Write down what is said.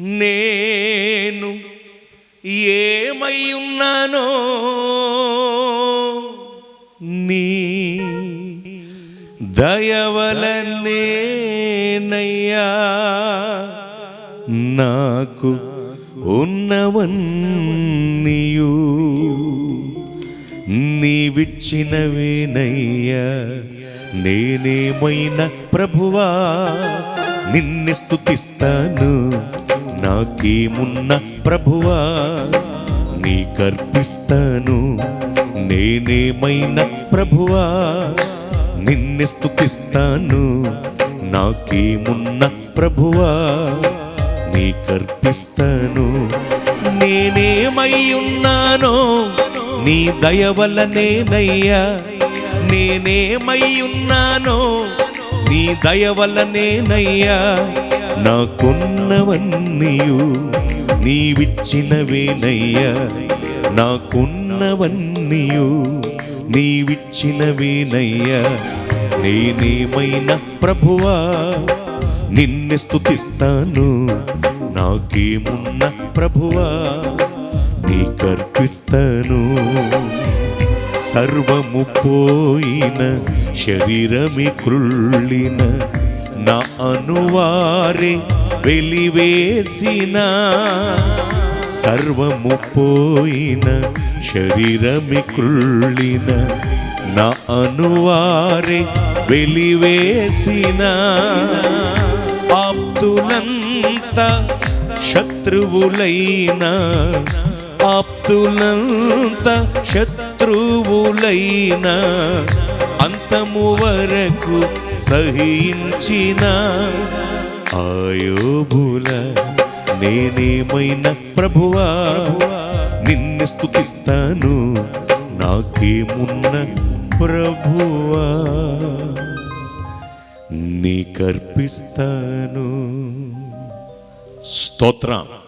నేను ఏమై ఉన్నానో నీ దయవలనేనయ్యా నాకు ఉన్నవన్నీయు. నీవిచ్చినవేనయ్యా. నేనేమైనా ప్రభువా? నిన్ను స్థుతిస్తాను నాకేమున్న ప్రభువా నీ కర్పిస్తాను నేనేమైనా ప్రభువా నిన్ను స్థుతిస్తాను నాకేమున్న ప్రభువా నీ కర్పిస్తాను నేనేమై ఉన్నానో నీ దయ వల్లనేనయ్యా నేనేమై ఉన్నానో నీ దయ వల్లనేనయ్యా నాకున్నవన్నీయు నీవిచ్చినవేనయ్యా. నాకున్నవన్నీయు నీవిచ్చినవేనయ్యా. నేనేమైనా ప్రభువా? నిన్ను స్తుతిస్తాను. నాకేమున్న ప్రభువా? నీ కర్పిస్తాను సర్వము పోయిన శరీరమి కృళ్ళిన నా అనువారే వెలివేసిన సర్వము పోయిన శరీరమి కృళ్ళిన నా అనువారే వెలివేసిన ఆప్తులంత శత్రువులైన ఆప్తులంత శత్రువులైన అంతము వరకు సహించిన ఆయోబుల నేనేమైనా ప్రభువా? నిన్ను స్థుతిస్తాను నాకేమున్న ప్రభువా? నీ కర్పిస్తాను. స్తోత్రం.